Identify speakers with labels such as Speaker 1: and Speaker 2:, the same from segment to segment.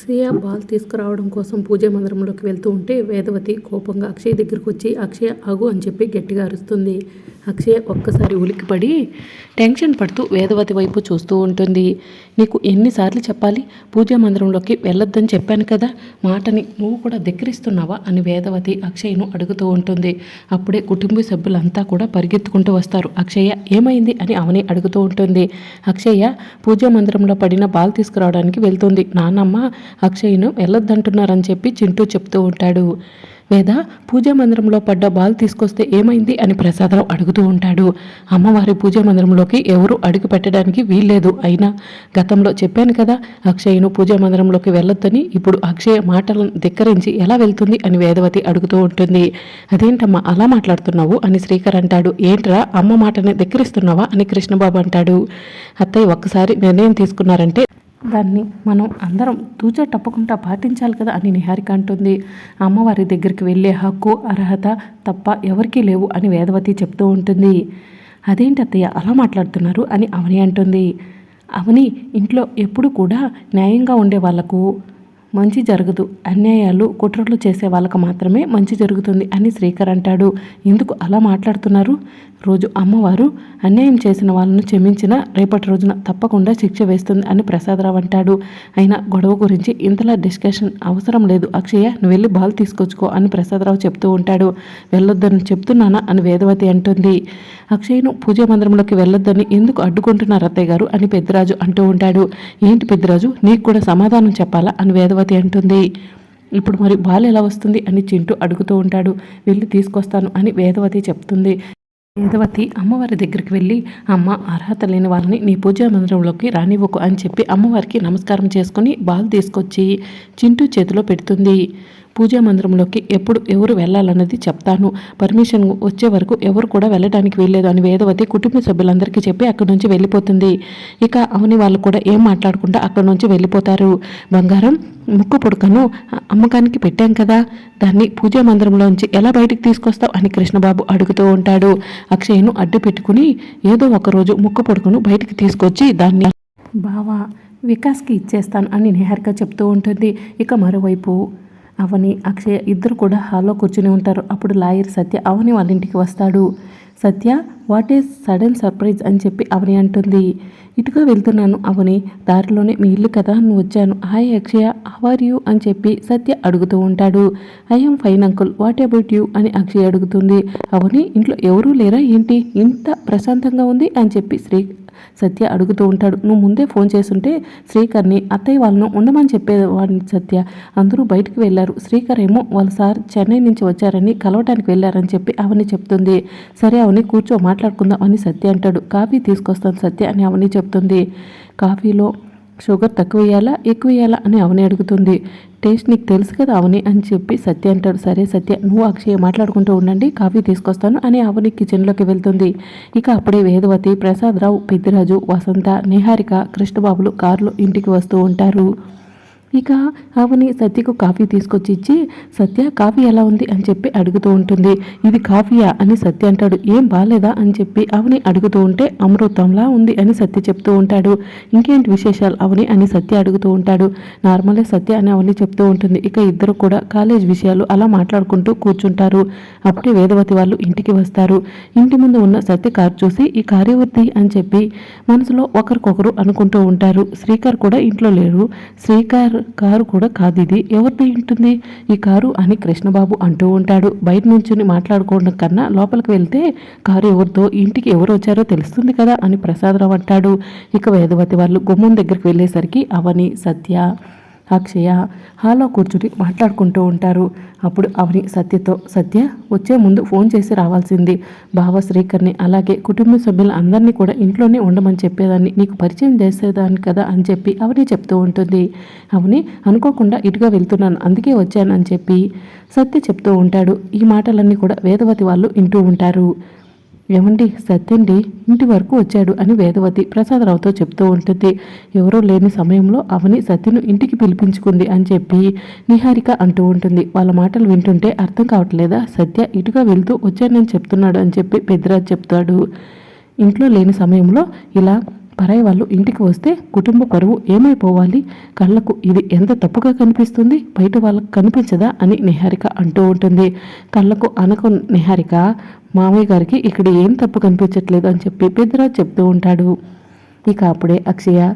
Speaker 1: అక్షయ ball తీసుకురావడం కోసం పూజా మందిరంలోకి వెళ్తూ ఉంటే వేదవతి కోపంగా అక్షయ్ దగ్గరకు వచ్చి అక్షయ ఆగు అని చెప్పి గట్టిగా అరుస్తుంది. అక్షయ ఒక్కసారి ఉలిక్కిపడి టెన్షన్ పడుతూ వేదవతి వైపు చూస్తూ ఉంటుంది. నీకు ఎన్నిసార్లు చెప్పాలి? పూజా మందిరంలోకి వెళ్ళొద్దని చెప్పాను కదా. మాటని నువ్వు కూడా ధిక్కరిస్తున్నావా? అని వేదవతి అక్షయ్ను అడుగుతూ ఉంటుంది. అప్పుడే కుటుంబ సభ్యులంతా కూడా పరిగెత్తుకుంటూ వస్తారు. అక్షయ ఏమైంది? అని అవని అడుగుతూ ఉంటుంది. అక్షయ్య పూజా మందిరంలో పడిన బాల్ తీసుకురావడానికి వెళ్తుంది. నాన్నమ్మ అక్షయ్ను వెళ్ళొద్దంటున్నారని చెప్పి చింటూ చెప్తూ ఉంటాడు. వేద పూజా మందిరంలో పడ్డ బాల్ తీసుకొస్తే ఏమైంది అని ప్రసాదరావు అడుగుతూ ఉంటాడు. అమ్మవారి పూజా మందిరంలోకి ఎవరు అడుగు పెట్టడానికి వీల్లేదు. అయినా గతంలో చెప్పాను కదా అక్షయ్ను పూజా మందిరంలోకి వెళ్ళొద్దని ఇప్పుడు అక్షయ మాటలను ధిక్కరించి ఎలా వెళ్తుంది అని వేదవతి అడుగుతూ ఉంటుంది. అదేంటమ్మా అలా మాట్లాడుతున్నావు? అని శ్రీకర్ అంటాడు. ఏంట్రా అమ్మ మాటని ధిక్కరిస్తున్నావా? అని కృష్ణబాబు అంటాడు. అత్తయ్య ఒక్కసారి నిర్ణయం తీసుకున్నారంటే దాన్ని మనం అందరం తూచా తప్పకుండా పాటించాలి కదా అని నిహారిక అంటుంది. అమ్మవారి దగ్గరికి వెళ్ళే హక్కు అర్హత తప్ప ఎవరికీ లేవు అని వేదవతి చెప్తూ ఉంటుంది. అదేంటి అత్తయ్య అలా మాట్లాడుతున్నారు? అని అవని అంటుంది. అవని ఇంట్లో ఎప్పుడు కూడా న్యాయంగా ఉండే వాళ్ళకు మంచి జరగదు. అన్యాయాలు కుట్రలు చేసే వాళ్ళకి మాత్రమే మంచి జరుగుతుంది అని శ్రీకర్ అంటాడు. ఎందుకు అలా మాట్లాడుతున్నారు? రోజు అమ్మవారు అన్యాయం చేసిన వాళ్ళను క్షమించిన రేపటి రోజున తప్పకుండా శిక్ష వేస్తుంది అని ప్రసాదరావు అంటాడు. అయినా గొడవ గురించి ఇంతలా డిస్కషన్ అవసరం లేదు. అక్షయ నువ్వు వెళ్ళి బాల్ తీసుకొచ్చుకో అని ప్రసాదరావు చెప్తూ ఉంటాడు. వెళ్ళొద్దని చెప్తున్నానా అని వేదవతి అంటుంది. అక్షయ్ను పూజా మందిరంలోకి వెళ్ళొద్దని ఎందుకు అడ్డుకుంటున్నారు అత్తయ్య గారు అని పెద్దరాజు అంటూ ఉంటాడు. ఏంటి పెద్దరాజు? నీకు కూడా సమాధానం చెప్పాలా అని వేదవతి అంటుంది. ఇప్పుడు మరి బాల్ ఎలా వస్తుంది? అని చింటూ అడుగుతూ ఉంటాడు. వెళ్ళి తీసుకొస్తాను అని వేదవతి చెప్తుంది. వేదవతి అమ్మవారి దగ్గరికి వెళ్ళి అమ్మ అర్హత లేని వాళ్ళని నీ పూజా మందిరంలోకి రానివ్వకు అని చెప్పి అమ్మవారికి నమస్కారం చేసుకొని బాల్ తీసుకొచ్చి చింటూ చేతిలో పెడుతుంది. పూజా మందిరంలోకి ఎప్పుడు ఎవరు వెళ్ళాలన్నది చెప్తాను. పర్మిషన్ వచ్చే వరకు ఎవరు కూడా వెళ్ళడానికి వీల్లేదు అని వేదవతి కుటుంబ సభ్యులందరికీ చెప్పి అక్కడి నుంచి వెళ్ళిపోతుంది. ఇక అవని వాళ్ళు కూడా ఏం మాట్లాడకుండా అక్కడి నుంచి వెళ్ళిపోతారు. బంగారం ముక్కు పుడకను అమ్మకానికి పెట్టాం కదా. దాన్ని పూజా మందిరంలోంచి ఎలా బయటికి తీసుకొస్తావు అని కృష్ణబాబు అడుగుతూ ఉంటాడు. అక్షయ్ను అడ్డు పెట్టుకుని ఏదో ఒకరోజు ముక్కు పుడకను బయటికి తీసుకొచ్చి దాన్ని బావా వికాస్కి ఇచ్చేస్తాను అని నిహారిక చెప్తూ ఉంటుంది. ఇక మరోవైపు అవని అక్షయ ఇద్దరు కూడా హాల్లో కూర్చుని ఉంటారు. అప్పుడు లాయర్ సత్య అవని వాళ్ళ ఇంటికి వస్తాడు. Satya what is sudden surprise అని చెప్పి అవని అంటుంది. ఇటుగా వెళ్తున్నాను అవని దారిలోనే మీ ఇల్లు కదా నువ్వు వచ్చాను. Hi Akshaya how are you? అని చెప్పి సత్య అడుగుతూ ఉంటాడు. I'm fine uncle what about you? అని అక్షయ అడుగుతుంది. అవని ఇంట్లో ఎవరూ లేరా ఏంటి? ఇంత ప్రశాంతంగా ఉంది? అని చెప్పి శ్రీ సత్య అడుగుతూ ఉంటాడు. నువ్వు ముందే ఫోన్ చేస్తుంటే శ్రీకర్ని అత్తయ్య వాళ్ళను ఉండమని చెప్పేవాడిని సత్య. అందరూ బయటకు వెళ్ళారు. శ్రీకర్ ఏమో వాళ్ళ సార్ చెన్నై నుంచి వచ్చారని కలవటానికి వెళ్ళారని చెప్పి అవని చెప్తుంది. సరే అవని కూర్చో మాట్లాడుకుందాం అని సత్య అంటాడు. కాఫీ తీసుకొస్తాను సత్య అని అవని చెప్తుంది. కాఫీలో షుగర్ తక్కువ వేయాలా ఎక్కువ వేయాలా అని అవని అడుగుతుంది. టేస్ట్ నీకు తెలుసు కదా అవని అని చెప్పి సత్య అంటాడు. సరే సత్య నువ్వు అక్షయ్ మాట్లాడుకుంటూ ఉండండి కాఫీ తీసుకొస్తాను అని అవని కిచెన్లోకి వెళ్తుంది. ఇక అప్పుడే వేదవతి ప్రసాదరావు పెద్దిరాజు వసంత నిహారిక కృష్ణబాబులు కారులో ఇంటికి వస్తూ ఉంటారు. ఇక అవని సత్యకు కాఫీ తీసుకొచ్చి ఇచ్చి సత్య కాఫీ ఎలా ఉంది? అని చెప్పి అడుగుతూ ఉంటుంది. ఇది కాఫీయా? అని సత్య అంటాడు. ఏం బాగాలేదా అని చెప్పి అవని అడుగుతూ ఉంటే అమృతంలా ఉంది అని సత్య చెప్తూ ఉంటాడు. ఇంకేంటి విశేషాలు అవని అని సత్య అడుగుతూ ఉంటాడు. నార్మలే సత్య అని అవని చెప్తూ ఉంటుంది. ఇక ఇద్దరు కూడా కాలేజ్ విషయాలు అలా మాట్లాడుకుంటూ కూర్చుంటారు. అప్పుడే వేదవతి వాళ్ళు ఇంటికి వస్తారు. ఇంటి ముందు ఉన్న సత్య కారు చూసి ఈ కార్యవర్తి అని చెప్పి మనసులో ఒకరికొకరు అనుకుంటూ ఉంటారు. శ్రీకర్ కూడా ఇంట్లో లేరు శ్రీకర్ కారు కూడా కాదు ఇది. ఎవరిది ఉంటుంది? ఈ కారు అని కృష్ణబాబు అంటూ ఉంటాడు. బయట నుంచి మాట్లాడుకోవడం కన్నా లోపలికి వెళ్తే కారు ఎవరితో ఇంటికి ఎవరు వచ్చారో తెలుస్తుంది కదా అని ప్రసాదరావు అంటాడు. ఇక వేదవతి వాళ్ళు గుమ్మం దగ్గరికి వెళ్ళేసరికి అవని సత్య అక్షయ హాలో కూర్చుని మాట్లాడుకుంటూ ఉంటారు. అప్పుడు అవని సత్యతో సత్య వచ్చే ముందు ఫోన్ చేసి రావాల్సింది. బావ శ్రీకర్ని అలాగే కుటుంబ సభ్యులు అందరినీ కూడా ఇంట్లోనే ఉండమని చెప్పేదాన్ని. నీకు పరిచయం చేసేదాన్ని కదా అని చెప్పి అవని చెప్తూ ఉంటుంది. అవని అనుకోకుండా ఇటుగా వెళ్తున్నాను అందుకే వచ్చాను అని చెప్పి సత్య చెప్తూ ఉంటాడు. ఈ మాటలన్నీ కూడా వేదవతి వాళ్ళు వింటూ ఉంటారు. ఏమండి? సత్యండి ఇంటి వరకు వచ్చాడు అని వేదవతి ప్రసాదరావుతో చెప్తూ ఉంటుంది. ఎవరో లేని సమయంలో అవని సత్యను ఇంటికి పిలిపించుకుంది అని చెప్పి నిహారిక అంటూ ఉంటుంది. వాళ్ళ మాటలు వింటుంటే అర్థం కావట్లేదా? సత్య ఇటుగా వెళ్తూ వచ్చానని చెప్తున్నాడు అని చెప్పి పెద్దరాజు చెప్తాడు. ఇంట్లో లేని సమయంలో ఇలా పరాయి వాళ్ళు ఇంటికి వస్తే కుటుంబ పరువు ఏమైపోవాలి? కళ్ళకు ఇది ఎంత తప్పుగా కనిపిస్తుంది? బయట వాళ్ళకు కనిపించదా? అని నిహారిక అంటూ ఉంటుంది. కళ్ళకు అనకు నిహారిక మామయ్య గారికి ఇక్కడ ఏం తప్పు కనిపించట్లేదు అని చెప్పి పెద్దరాజు చెప్తూ ఉంటాడు. ఇక అప్పుడే అక్షయ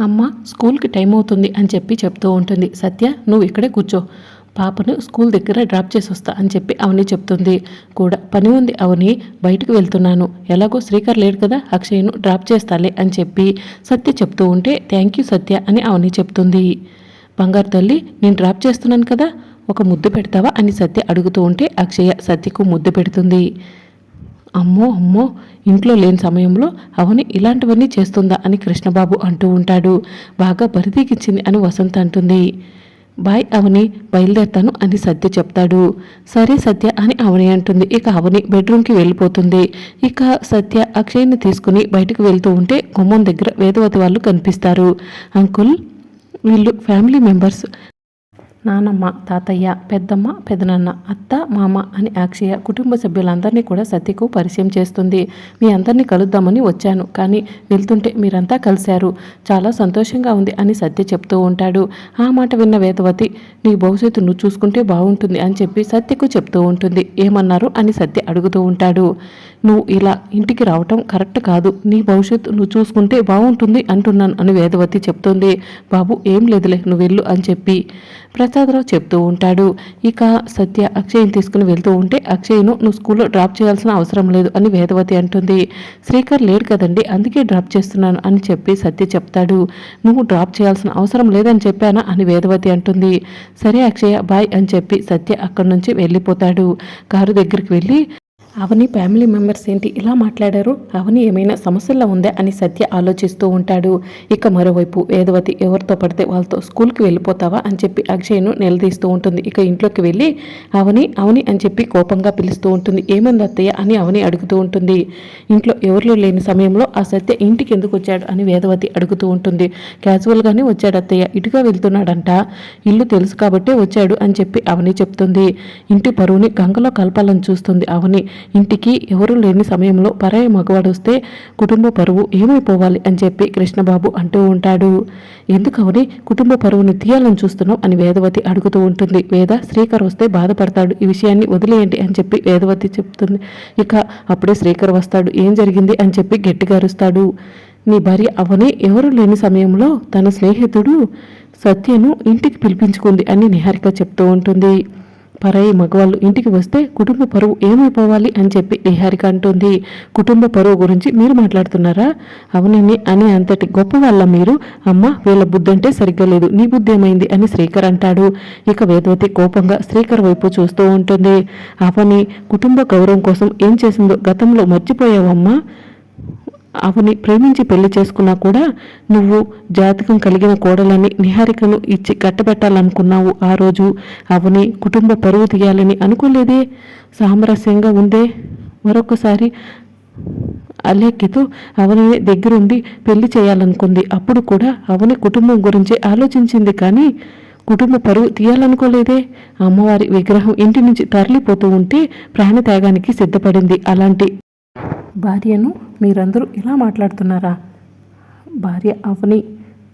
Speaker 1: అమ్మ స్కూల్కి టైం అవుతుంది అని చెప్పి చెప్తూ ఉంటుంది. సత్య నువ్వు ఇక్కడే కూర్చో. పాపను స్కూల్ దగ్గర డ్రాప్ చేసి వస్తా అని చెప్పి అవని చెప్తుంది. కూడా పని ఉంది అవని బయటకు వెళ్తున్నాను. ఎలాగో శ్రీకర్ లేడు కదా అక్షయ్ను డ్రాప్ చేస్తాలే అని చెప్పి సత్య చెప్తూ ఉంటే థ్యాంక్ యూ సత్య అని అవని చెప్తుంది. బంగారు తల్లి నేను డ్రాప్ చేస్తున్నాను కదా ఒక ముద్దు పెడతావా అని సత్య అడుగుతూ ఉంటే అక్షయ సత్యకు ముద్దు పెడుతుంది. అమ్మో అమ్మో ఇంట్లో లేని సమయంలో అవని ఇలాంటివన్నీ చేస్తుందా అని కృష్ణబాబు అంటూ ఉంటాడు. బాగా బరిదీకిచ్చింది అని వసంత అంటుంది. బాయ్ అవని బయలుదేరుతాను అని సత్య చెప్తాడు. సరే సత్య అని అవని అంటుంది. ఇక అవని బెడ్రూమ్కి వెళ్ళిపోతుంది. ఇక సత్య అక్షయ్ని తీసుకుని బయటకు వెళ్తూ ఉంటే గుమ్మం దగ్గర వేదవతి వాళ్ళు కనిపిస్తారు. అంకుల్ వీళ్ళు ఫ్యామిలీ మెంబర్స్. నానమ్మ తాతయ్య పెద్దమ్మ పెదనాన్న అత్త మామ అని అక్షయ కుటుంబ సభ్యులందరినీ కూడా సత్యకు పరిచయం చేస్తుంది. మీ అందరినీ కలుద్దామని వచ్చాను కానీ వెళ్తుంటే మీరంతా కలిశారు. చాలా సంతోషంగా ఉంది అని సత్య చెప్తూ ఉంటాడు. ఆ మాట విన్న వేదవతి నీ భవిష్యత్తు నువ్వు చూసుకుంటే బాగుంటుంది అని చెప్పి సత్యకు చెప్తూ ఉంటుంది. ఏమన్నారు? అని సత్య అడుగుతూ ఉంటాడు. నువ్వు ఇలా ఇంటికి రావటం కరెక్ట్ కాదు. నీ భవిష్యత్తు నువ్వు చూసుకుంటే బాగుంటుంది అంటున్నాను అని వేదవతి చెప్తుంది. బాబు ఏం లేదులే నువ్వు వెళ్ళు అని చెప్పి ప్రసాదరావు చెప్తూ ఉంటాడు. ఇక సత్య అక్షయ్ని తీసుకుని వెళ్తూ ఉంటే అక్షయ్ను నువ్వు స్కూల్లో డ్రాప్ చేయాల్సిన అవసరం లేదు అని వేదవతి అంటుంది. శ్రీకర్ లేడు కదండి అందుకే డ్రాప్ చేస్తున్నాను అని చెప్పి సత్య చెప్తాడు. నువ్వు డ్రాప్ చేయాల్సిన అవసరం లేదని చెప్పానా అని వేదవతి అంటుంది. సరే అక్షయ బాయ్ అని చెప్పి సత్య అక్కడి నుంచి వెళ్ళిపోతాడు. కారు దగ్గరికి వెళ్ళి అవని ఫ్యామిలీ మెంబర్స్ ఏంటి? ఇలా మాట్లాడారు. అవని ఏమైనా సమస్యల్లో ఉందా అని సత్య ఆలోచిస్తూ ఉంటాడు. ఇక మరోవైపు వేదవతి ఎవరితో పడితే వాళ్ళతో స్కూల్కి వెళ్ళిపోతావా? అని చెప్పి అక్షయ్ను నిలదీస్తూ ఉంటుంది. ఇక ఇంట్లోకి వెళ్ళి అవని అవని అని చెప్పి కోపంగా పిలుస్తూ ఉంటుంది. ఏమంది అత్తయ్య? అని అవని అడుగుతూ ఉంటుంది. ఇంట్లో ఎవరిలో లేని సమయంలో ఆ సత్య ఇంటికి ఎందుకు వచ్చాడు అని వేదవతి అడుగుతూ ఉంటుంది. క్యాజువల్గానే వచ్చాడు అత్తయ్య. ఇటుగా వెళ్తున్నాడంట. ఇల్లు తెలుసు కాబట్టే వచ్చాడు అని చెప్పి అవని చెప్తుంది. ఇంటి పరువుని గంగలో కలపాలని చూస్తుంది అవని. ఇంటికి ఎవరూ లేని సమయంలో పరాయి మగవాడు వస్తే కుటుంబ పరువు ఏమైపోవాలి అని చెప్పి కృష్ణబాబు అంటూ ఉంటాడు. ఎందుకవని కుటుంబ పరువుని తీయాలని చూస్తున్నాం అని వేదవతి అడుగుతూ ఉంటుంది. వేద శ్రీకర్ వస్తే బాధపడతాడు. ఈ విషయాన్ని వదిలేయండి అని చెప్పి వేదవతి చెప్తుంది. ఇక అప్పుడే శ్రీకర్ వస్తాడు. ఏం జరిగింది అని చెప్పి గట్టిగా అరుస్తాడు. నీ భార్య అవని ఎవరు లేని సమయంలో తన స్నేహితుడు సత్యను ఇంటికి పిలిపించుకుంది అని నిహారిక చెప్తూ ఉంటుంది. పరాయి మగవాళ్ళు ఇంటికి వస్తే కుటుంబ పరువు ఏమైపోవాలి అని చెప్పి నిహారిక అంటుంది. కుటుంబ పరువు గురించి మీరు మాట్లాడుతున్నారా? అవునని అని అంతటి గొప్ప వాళ్ళ మీరు అమ్మ వీళ్ళ బుద్ధి అంటే సరిగ్గా లేదు నీ బుద్ధి ఏమైంది అని శ్రీకర్ అంటాడు. ఇక వేదవతి కోపంగా శ్రీకర్ వైపు చూస్తూ ఉంటుంది. అవని కుటుంబ గౌరవం కోసం ఏం చేసిందో గతంలో మర్చిపోయావమ్మా? అవని ప్రేమించి పెళ్ళి చేసుకున్నా కూడా నువ్వు జాతకం కలిగిన కోడలని నిహారికను ఇచ్చి కట్టబెట్టాలనుకున్నావు. ఆ రోజు అవని కుటుంబ పరువు తీయాలని అనుకోలేదే? సామరస్యంగా ఉందే? మరొకసారి అలేఖ్యతో అవనే దగ్గరుండి పెళ్ళి చేయాలనుకుంది. అప్పుడు కూడా అవని కుటుంబం గురించి ఆలోచించింది కానీ కుటుంబ పరువు తీయాలనుకోలేదే? అమ్మవారి విగ్రహం ఇంటి నుంచి తరలిపోతూ ఉంటే ప్రాణత్యాగానికి సిద్ధపడింది. అలాంటి భార్యను మీరందరూ ఇలా మాట్లాడుతున్నారా? భార్య అవని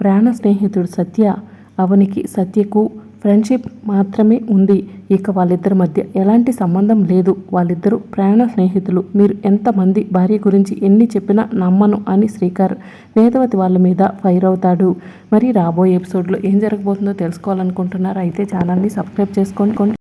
Speaker 1: ప్రాణ స్నేహితుడు సత్య. అవనికి సత్యకు ఫ్రెండ్షిప్ మాత్రమే ఉంది. ఇక వాళ్ళిద్దరి మధ్య ఎలాంటి సంబంధం లేదు. వాళ్ళిద్దరూ ప్రయాణ స్నేహితులు. మీరు ఎంతమంది భార్య గురించి ఎన్ని చెప్పినా నమ్మను అని శ్రీకర్ వేదవతి వాళ్ళ మీద ఫైర్ అవుతాడు. మరి రాబోయే ఎపిసోడ్లో ఏం జరగబోతుందో తెలుసుకోవాలనుకుంటున్నారా? అయితే ఛానల్ని సబ్స్క్రైబ్ చేసుకోండి